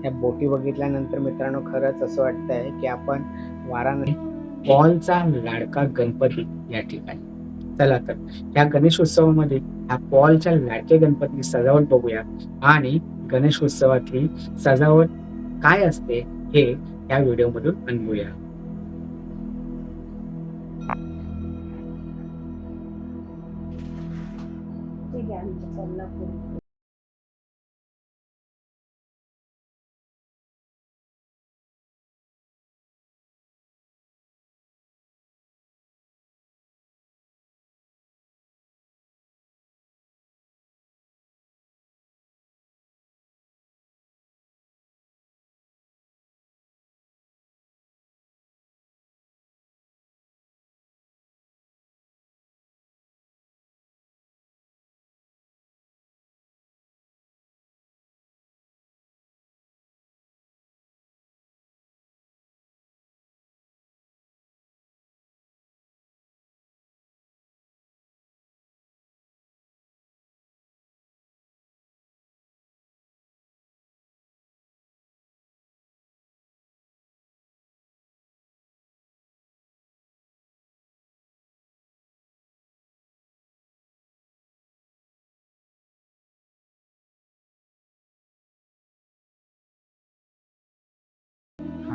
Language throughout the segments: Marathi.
ह्या बोटी बघितल्यानंतर मित्रांनो खरंच असं वाटतंय की आपण वाराणसी पॉलचा लाडका गणपती या ठिकाणी. चला तर या गणेशोत्सवामध्ये ह्या पॉलच्या लाडक्या गणपती सजावट बघूया. आणि गणेशोत्सवातली सजावट काय असते हे या व्हिडिओमधून अनुभवूया. ठीक आहे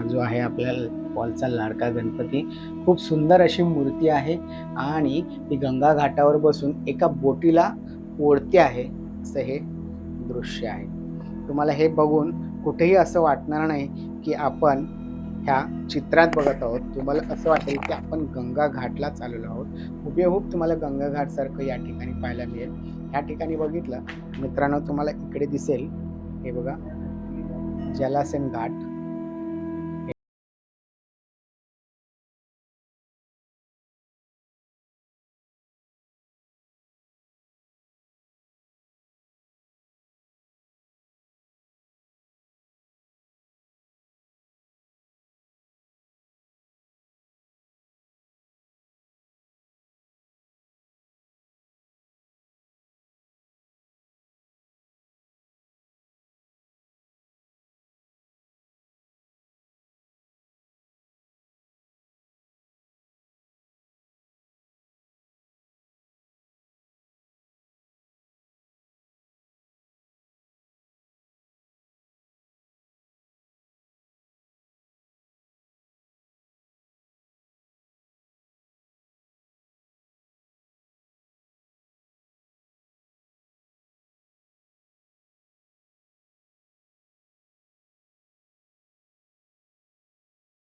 हा जो आहे आपल्या पॉलचा लाडका गणपती. खूप सुंदर अशी मूर्ती आहे आणि ती गंगा घाटावर बसून एका बोटीला ओढते आहे असं हे दृश्य आहे. तुम्हाला हे बघून कुठेही असं वाटणार नाही की आपण ह्या चित्रात बघत आहोत. तुम्हाला असं वाटेल की आपण गंगा घाटला चाललो आहोत. हुबेहूब तुम्हाला गंगा घाटसारखं या ठिकाणी पाहायला मिळेल. ह्या ठिकाणी बघितलं मित्रांनो तुम्हाला इकडे दिसेल. हे बघा जलासन घाट.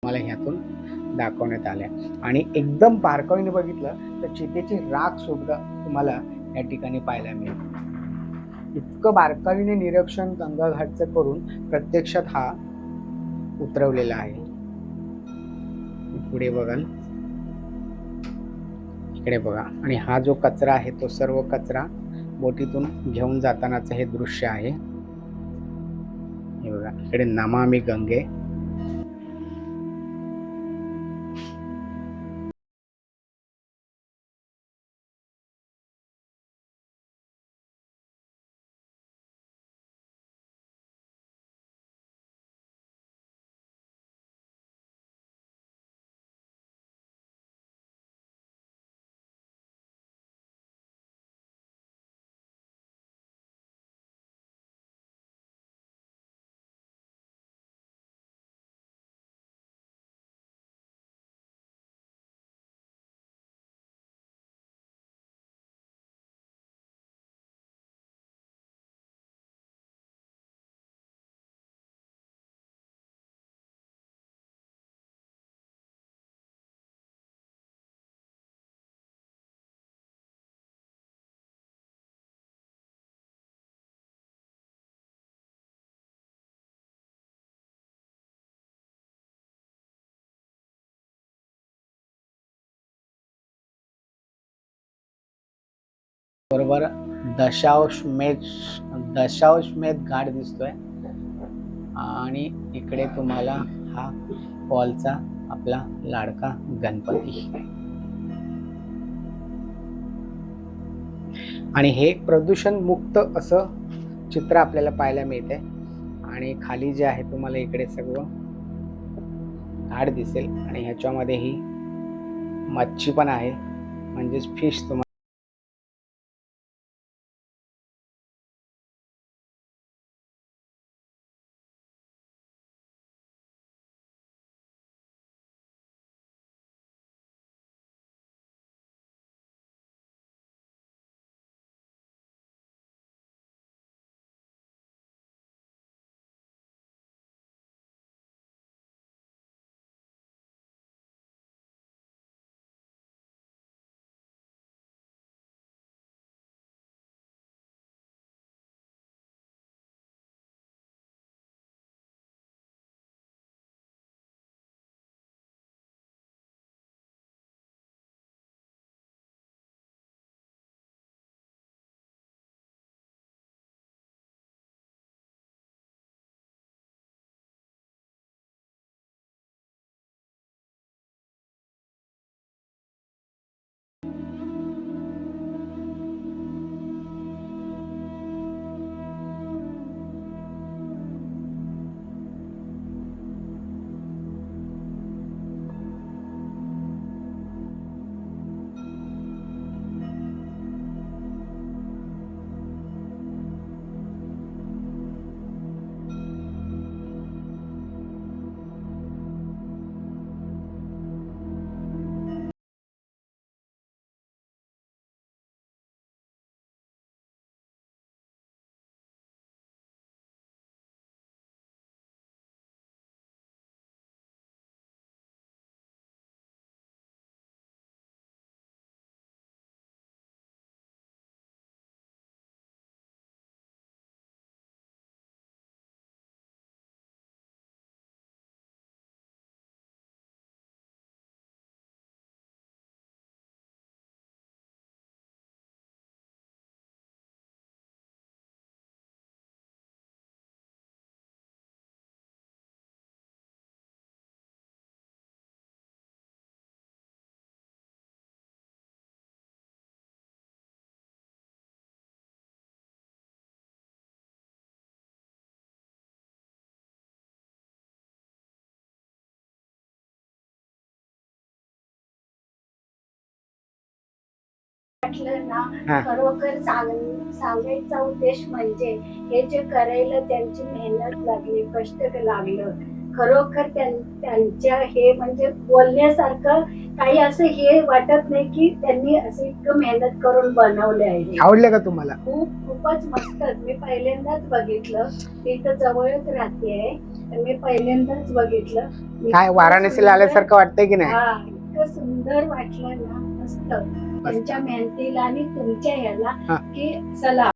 मला ह्यातून दाखवण्यात आल्या. आणि एकदम बारकाईने बघितलं तर चितेची राख सुद्धा तुम्हाला या ठिकाणी पाहायला मिळेल. इतकं बारकाईने निरीक्षण गंगाघाटचं करून प्रत्यक्षात हा उतरवलेला आहे. पुढे बघाल इकडे बघा. आणि हा जो कचरा आहे तो सर्व कचरा बोटीतून घेऊन जातानाचं हे दृश्य आहे. हे बघा. इकडे नमामी गंगे. बरोबर. दशावशमेध दशावशमेध घाट दिसतोय. आणि इकडे तुम्हाला हा पॉलचा आपला लाडका गणपती. आणि हे प्रदूषण मुक्त असं चित्र आपल्याला पाहायला मिळतंय. आणि खाली जे आहे तुम्हाला इकडे सगळं घाट दिसेल. आणि ह्याच्यामध्ये ही मच्छी पण आहे. म्हणजेच फिश तुम्हाला thank you वाटलं ना. खरोखर सांग सांगायचा उद्देश म्हणजे हे जे करायला त्यांची मेहनत लागली कष्ट लागलं. खरोखर त्यां- त्यांच्या हे म्हणजे बोलण्यासारखं काही असं हे वाटत नाही की त्यांनी असं इतकं मेहनत करून बनवले आहे. आवडलं का तुम्हाला? खूप खूपच मस्त. मी पहिल्यांदाच बघितलं. मी इथं जवळच राहते. आहे मी पहिल्यांदाच बघितलं. काय वाराणसीला आल्यासारखं वाटतंय की नाही? हा इतकं सुंदर वाटलं ना मस्त. त्यांच्या मेहनतीला आणि तुमच्या ह्याला हा. की चला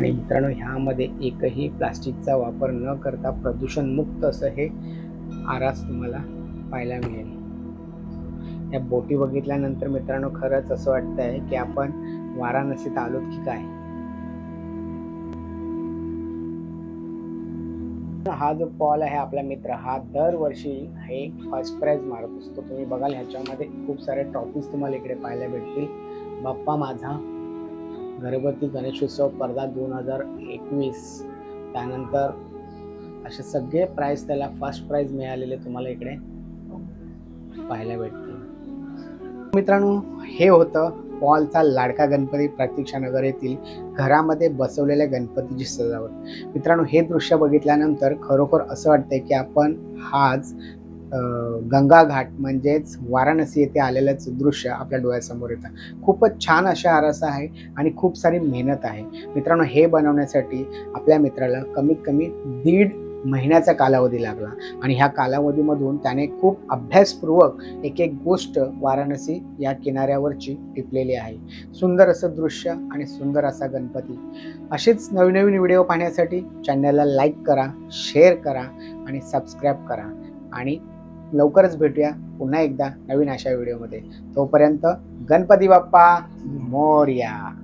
आणि मित्रांनो ह्यामध्ये एकही प्लास्टिकचा वापर न करता प्रदूषणमुक्त असं हे आरास तुम्हाला पाहायला मिळेल. या बोटी बघितल्यानंतर मित्रांनो खरंच असं वाटतं आहे की आपण वाराणसीत आलोत की काय? हा जो पॉल आहे आपला मित्र हा दरवर्षी हे फर्स्ट प्राइज मारत असतो. तुम्ही बघाल ह्याच्यामध्ये खूप सारे ट्रॉफीज तुम्हाला इकडे पाहायला भेटतील. बाप्पा माझा घरगुती गणेशोत्सव स्पर्धा दोन हजार एकवीस. त्यानंतर असे सगळे प्राइज त्याला फर्स्ट प्राइज मिळालेले तुम्हाला इकडे पाहायला भेटतील. मित्रांनो हे होतं पॉलचा लाडका गणपती प्रतीक्षानगर येथील घरामध्ये बसवलेल्या गणपतीची सजावट. मित्रांनो हे दृश्य बघितल्यानंतर खरोखर असं वाटतंय की आपण हाच गंगा घाट म्हणजेच वाराणसी येथे आलेलंच दृश्य आपल्या डोळ्यासमोर येतं. खूपच छान अशा आरसा आहे आणि खूप सारी मेहनत आहे. मित्रांनो हे बनवण्यासाठी आपल्या मित्राला कमीत कमी दीड महिन्याचा कालावधी लागला आणि ह्या कालावधीमधून त्याने खूप अभ्यासपूर्वक एक एक गोष्ट वाराणसी या किनाऱ्यावरची टिपलेली आहे. सुंदर असं दृश्य आणि सुंदर असा गणपती. असेच नवीन नवीन व्हिडिओ पाहण्यासाठी चॅनलला लाईक करा शेअर करा आणि सबस्क्राईब करा आणि लवकरच भेटूया पुन्हा एकदा नवीन अशा व्हिडिओमध्ये. तोपर्यंत गणपती बाप्पा मोर्या.